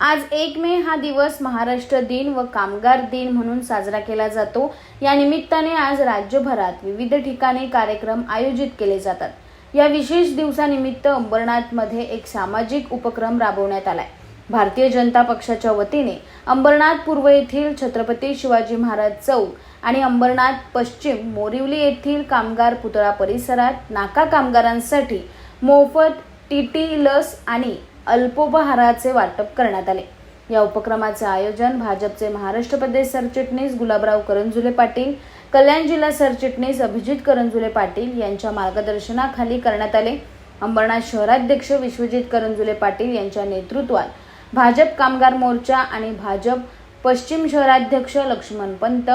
आज एक मे हा दिवस महाराष्ट्र दिन व कामगार दिन म्हणून साजरा केला जातो. या निमित्ताने आज राज्यभरात विविध ठिकाणी कार्यक्रम आयोजित केले जातात. या विशेष दिवसानिमित्त अंबरनाथमध्ये एक सामाजिक उपक्रम राबवण्यात आलाय. भारतीय जनता पक्षाच्या वतीने अंबरनाथ पूर्व येथील छत्रपती शिवाजी महाराज चौक आणि अंबरनाथ पश्चिम मोरिवली येथील कामगार पुतळा परिसरात नाका कामगारांसाठी मोफत टी टी लस आणि अल्पोपहाराचे वाटप करण्यात आले. या उपक्रमाचे आयोजन भाजपचे महाराष्ट्र प्रदेश सरचिटणीस गुलाबराव करंजुले पाटील कल्याण जिल्हा सरचिटणीस अभिजित करंजुले पाटील यांच्या मार्गदर्शनाखाली करण्यात आले. अंबरनाथ शहराध्यक्ष विश्वजित करंजुले पाटील यांच्या नेतृत्वात भाजप कामगार मोर्चा आणि भाजप पश्चिम शहराध्यक्ष लक्ष्मण पंत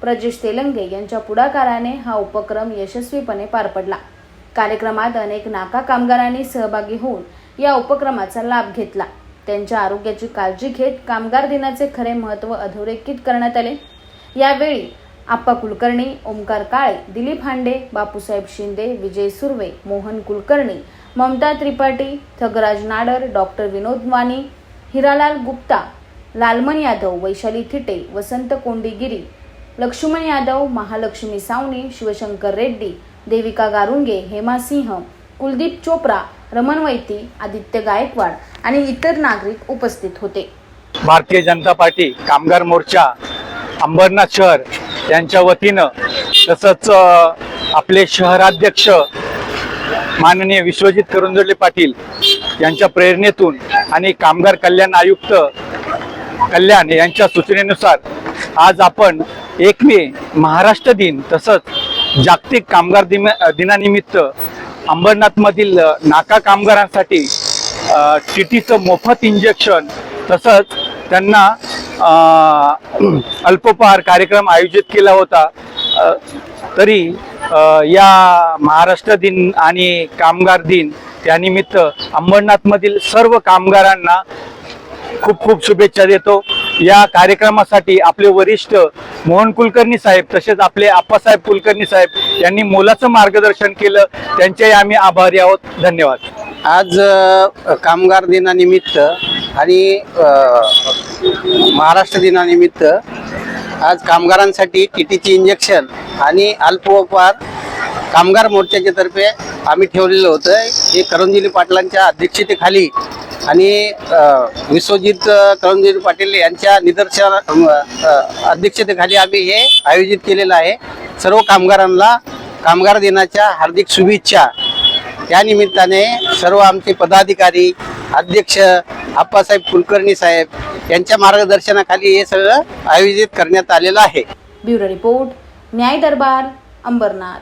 प्रजेश तेलंगे यांच्या पुढाकाराने हा उपक्रम यशस्वीपणे पार पडला. कार्यक्रमात अनेक नाका कामगारांनी सहभागी होऊन या उपक्रमाचा लाभ घेतला. त्यांच्या आरोग्याची काळजी घेत कामगार दिनाचे खरे महत्त्व अधोरेखित करण्यात आले. यावेळी आप्पा कुलकर्णी ओमकार काळे दिलीप हांडे बापूसाहेब शिंदे विजय सुर्वे मोहन कुलकर्णी ममता त्रिपाठी थगराज नाडर डॉक्टर विनोद वाणी हिरालाल गुप्ता लालमन यादव वैशाली थिटे वसंत कोंडीगिरी लक्ष्मण यादव महालक्ष्मी सावनी शिवशंकर रेड्डी देविका गारुंगे हेमा सिंह कुलदीप चोप्रा रमण वैती आदित्य गायकवाड आणि इतर नागरिक उपस्थित होते. भारतीय जनता पार्टी कामगार मोर्चा अंबरनाथ शहर यांच्या वतीनं तसंच आपले शहराध्यक्ष माननीय विश्वजित करुंजले पाटील यांच्या प्रेरणेतून आणि कामगार कल्याण आयुक्त कल्याण यांच्या सूचनेनुसार आज आपण एक मे महाराष्ट्र दिन तसंच जागतिक कामगार दिन दिनानिमित्त अंबरनाथमधील नाका कामगारांसाठी टी टीचं मोफत इंजेक्शन तसंच त्यांना अल्पोपहार कार्यक्रम आयोजित केला होता. तरी या महाराष्ट्र दिन आणि कामगार दिन त्यानिमित्त अंबरनाथमधील सर्व कामगारांना खूप खूप शुभेच्छा देतो. या कार्यक्रमासाठी आपले वरिष्ठ मोहन कुलकर्णी साहेब तसेच आपले आप्पासाहेब कुलकर्णी साहेब यांनी मोलाचं मार्गदर्शन केलं. त्यांच्याही आम्ही आभारी आहोत. धन्यवाद. आज कामगार दिनानिमित्त आणि महाराष्ट्र दिनानिमित्त आज कामगारांसाठी टी टीची इंजेक्शन आणि अल्पोपहार कामगार मोर्चाच्या तर्फे आम्ही ठेवलेलं होतं. हे करंजिली पाटलांच्या अध्यक्षतेखाली आणि विश्वजित अ, पाटील यांच्या निदर्शन अध्यक्षतेखाली आम्ही हे आयोजित केलेलं आहे. सर्व कामगारांना कामगार दिनाच्या हार्दिक शुभेच्छा. या निमित्ताने सर्व आमचे पदाधिकारी अध्यक्ष आप्पासाहेब कुलकर्णी साहेब यांच्या मार्गदर्शनाखाली हे सगळं आयोजित करण्यात आलेलं आहे. ब्युरो रिपोर्ट न्याय दरबार अंबरनाथ.